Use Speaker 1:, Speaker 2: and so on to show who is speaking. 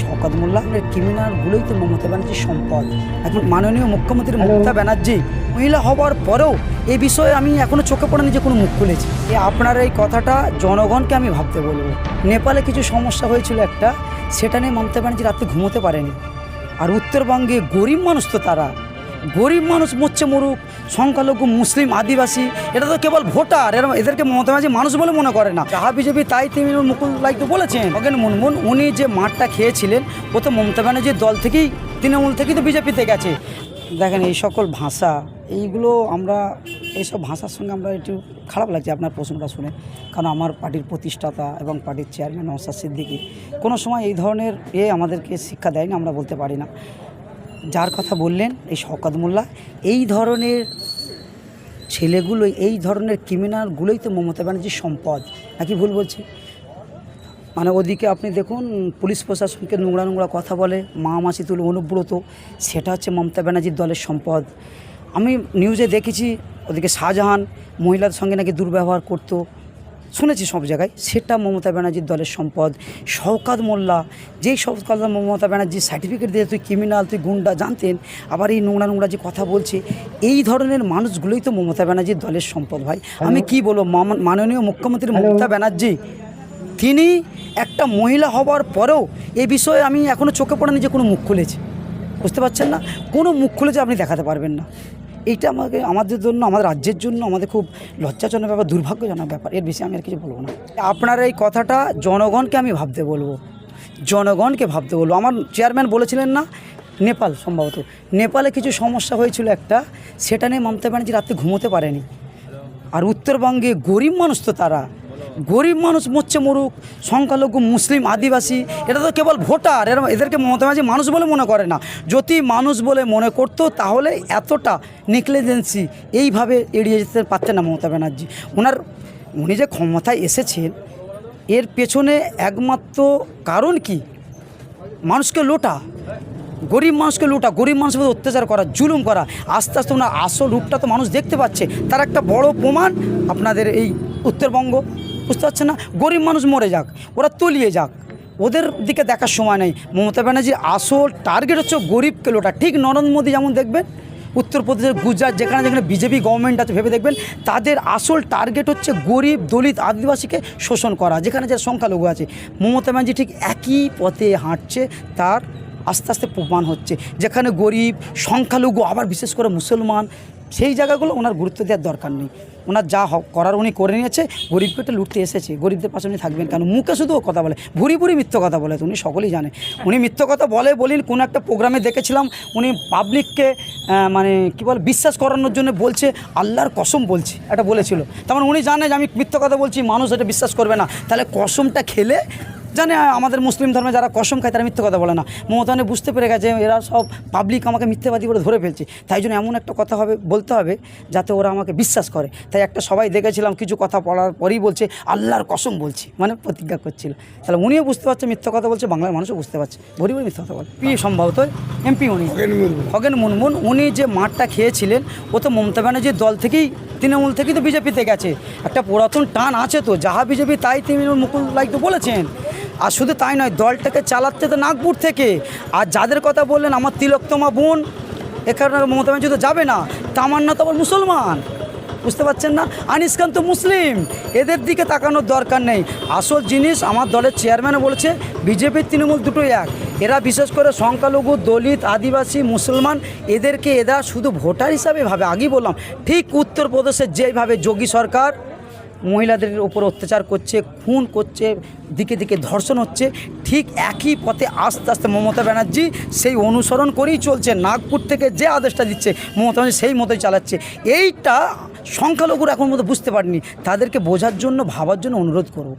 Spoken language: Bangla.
Speaker 1: শওকত মোল্লা ক্রিমিনালগুলোই তো মমতা ব্যানার্জির সম্পদ। এখন মাননীয় মুখ্যমন্ত্রী মমতা ব্যানার্জি মহিলা হওয়ার পরেও এই বিষয়ে আমি এখনও চোখে পড়েনি যে কোনো মুখ খুলেছি। এ আপনার এই কথাটা জনগণকে আমি ভাবতে বলব। নেপালে কিছু সমস্যা হয়েছিল একটা সেটা নিয়ে মমতা ব্যানার্জি রাতে ঘুমোতে পারেনি। আর উত্তরবঙ্গে গরিব মানুষ তো তারা। গরিব মানুষ মরছে মরুক, সংখ্যালঘু, মুসলিম, আদিবাসী, এটা তো কেবল ভোটার এদেরকে মমতা ব্যানার্জি মানুষ বলে মনে করে না। যাহা বিজেপি, তাই তিনি মুকুল লাইক বলেছেন। খগেন মুনমুন, উনি যে মাঠটা খেয়েছিলেন ও তো মমতা ব্যানার্জির দল থেকেই, তৃণমূল থেকেই তো বিজেপিতে গেছে। দেখেন, এই সকল ভাষা, এইগুলো আমরা, এইসব ভাষার সঙ্গে আমরা একটু খারাপ লাগছে আপনার প্রশ্নটা শুনে। কারণ আমার পার্টির প্রতিষ্ঠাতা এবং পার্টির চেয়ারম্যান নওসাদ সিদ্দিকি, কোনো সময় এই ধরনের এ আমাদেরকে শিক্ষা দেয়নি, আমরা বলতে পারি না। যার কথা বললেন এই শওকত মোল্লা, এই ধরনের ছেলেগুলো, এই ধরনের ক্রিমিনালগুলোই তো মমতা ব্যানার্জির সম্পদ। নাকি ভুল বলছি? মানে ওদিকে আপনি দেখুন, পুলিশ প্রশাসনকে নোংরা নোংরা কথা বলে, মা মাসি তুলে অনুব্রত, সেটা হচ্ছে মমতা ব্যানার্জির দলের সম্পদ। আমি নিউজে দেখেছি, ওদিকে শাহজাহান মহিলাদের সঙ্গে নাকি দুর্ব্যবহার করতো শুনেছি সব জায়গায় সেটা মমতা ব্যানার্জির দলের সম্পদ শওকাত মোল্লা যেই শওকাত মমতা ব্যানার্জির সার্টিফিকেট দিয়ে তুই ক্রিমিনাল তুই গুন্ডা জানতেন আবার এই নোংরা নোংরা যে কথা বলছে এই ধরনের মানুষগুলোই তো মমতা ব্যানার্জির দলের সম্পদ ভাই। আমি কি বলব মাননীয় মুখ্যমন্ত্রী মমতা ব্যানার্জি তিনি একটা মহিলা হওয়ার পরেও এ বিষয়ে আমি এখনও চোখে পড়েনি যে কোনো মুখ খুলেছে। বুঝতে পারছেন না? কোনো মুখ খুলেছে আপনি দেখাতে পারবেন না। এইটা আমাকে, আমাদের জন্য, আমাদের রাজ্যের জন্য আমাদের খুব লজ্জাজনক ব্যাপার, দুর্ভাগ্যজনক ব্যাপার। এর বেশি আমি আর কিছু বলব না। আপনার এই কথাটা জনগণকে আমি ভাবতে বলব। জনগণকে ভাবতে বলব। আমার চেয়ারম্যান বলেছিলেন না, নেপাল সম্ভবত। নেপালে কিছু সমস্যা হয়েছিল একটা, সেটা নিয়ে মমতা ব্যানার্জি রাত্রে ঘুমোতে পারেনি। আর উত্তরবঙ্গে গরিব মানুষ তো তারা। গরিব মানুষ মরছে মরুক, সংখ্যালঘু, মুসলিম, আদিবাসী, এটা তো কেবল ভোটার এদেরকে মমতা ব্যানার্জি মানুষ বলে মনে করে না। যদি মানুষ বলে মনে করতো, তাহলে এতটা নেগলিজেন্সি এইভাবে এড়িয়ে যেতে পারতেন না মমতা ব্যানার্জি। ওনার, উনি যে ক্ষমতায় এসেছেন, এর পেছনে একমাত্র কারণ কি? মানুষকে লোটা, গরিব মানুষকে লুটা, গরিব মানুষের মধ্যে অত্যাচার করা, জুলুম করা, আস্তে আস্তে ওনার আসল রূপটা তো মানুষ দেখতে পাচ্ছে। তার একটা বড় প্রমাণ আপনাদের এই উত্তরবঙ্গ, বুঝতে পারছেন না? গরিব মানুষ মরে যাক, ওরা তলিয়ে যাক। ওদের দিকে দেখার সময় নেই। মমতা ব্যানার্জির আসল টার্গেট হচ্ছে গরিবকে লোটা ঠিক নরেন্দ্র মোদী যেমন দেখবেন, উত্তরপ্রদেশের গুজরাট, যেখানে যেখানে বিজেপি গভর্নমেন্ট আছে ভেবে দেখবেন, তাদের আসল টার্গেট হচ্ছে গরিব দলিত আদিবাসীকে শোষণ করা, যেখানে যে সংখ্যালঘু আছে। মমতা ব্যানার্জি ঠিক একই পথে হাঁটছে, তার আস্তে আস্তে প্রমাণ হচ্ছে। যেখানে গরিব, সংখ্যালঘু, আবার বিশেষ করে মুসলমান, সেই জায়গাগুলো ওনার গুরুত্ব দেওয়ার দরকার নেই। ওনার যা করার উনি করে নিয়েছে গরিবকে একটু লুটতে এসেছে, গরিবদের পাশে উনি থাকবেন কেন? মুখে শুধু ও কথা বলে, ভুরি ভুরি মিথ্য কথা বলে উনি সকলেই জানে। উনি মিথ্য কথা বলে বলিন কোনো একটা প্রোগ্রামে দেখেছিলাম, উনি পাবলিককে মানে কী বল, বিশ্বাস করানোর জন্য বলছে, আল্লাহর কসম বলছি, এটা বলেছিল। তার মানে উনি জানে যে আমি মিথ্য কথা বলছি, মানুষ এটা বিশ্বাস করবে না। তাহলে কসমটা খেলে জানে আমাদের মুসলিম ধর্মে যারা কসম খায় তারা মিথ্যে কথা বলে না। মমতা ব্যানার্জি বুঝতে পেরে গেছে এরা সব পাবলিক আমাকে মিথ্যেবাদী করে ধরে ফেলছে। তাই জন্য এমন একটা কথা হবে বলতে হবে যাতে ওরা আমাকে বিশ্বাস করে। তাই একটা সবাই দেখেছিলাম কিছু কথা পড়ার পরেই বলছে আল্লাহর কসম বলছি মানে প্রতিজ্ঞা করছিল। তাহলে উনিও বুঝতে পারছে মিথ্যে কথা বলছে বাংলার মানুষও বুঝতে পারছে। ভরি মিথ্যে কথা বলে। পি সম্ভবত এমপি উনি। খগেন মুনমুন উনি যে মাঠটা খেয়েছিলেন ও তো মমতা ব্যানার্জির দল থেকেই তৃণমূল থেকেই তো বিজেপিতে গেছে। একটা পুরাতন টান আছে তো যাহা বিজেপি তাই তিনি মুকুল লাইক তো বলেছেন। আর শুধু তাই নয়, দলটাকে চালাচ্ছে তো নাগপুর থেকে। আর যাদের কথা বললেন আমার তিলোত্তমা বোন এখানে মমতা ব্যানার্জি তো যাবে না। তামান্না তো আবার মুসলমান। বুঝতে পারছেন না? আনিস খান তো মুসলিম। এদের দিকে তাকানোর দরকার নেই। আসল জিনিস আমার দলের চেয়ারম্যানও বলেছে বিজেপির তৃণমূল দুটোই এক। এরা বিশেষ করে সংখ্যালঘু, দলিত, আদিবাসী, মুসলমান, এদেরকে এরা শুধু ভোটার হিসাবে ভাবে। আগেই বললাম, ঠিক উত্তরপ্রদেশের যেভাবে যোগী সরকার মহিলাদের উপর অত্যাচার করছে, খুন করছে, দিকে দিকে ধর্ষণ হচ্ছে, ঠিক একই পথে আস্তে আস্তে মমতা ব্যানার্জি সেই অনুসরণ করেই চলছে। নাগপুর থেকে যে আদেশটা দিচ্ছে, মমতা ব্যানার্জি সেই মতোই চালাচ্ছে। এইটা সংখ্যালঘুরা এখন মতো বুঝতে পারেনি। তাদেরকে বোঝার জন্য, ভাবার জন্য অনুরোধ করব।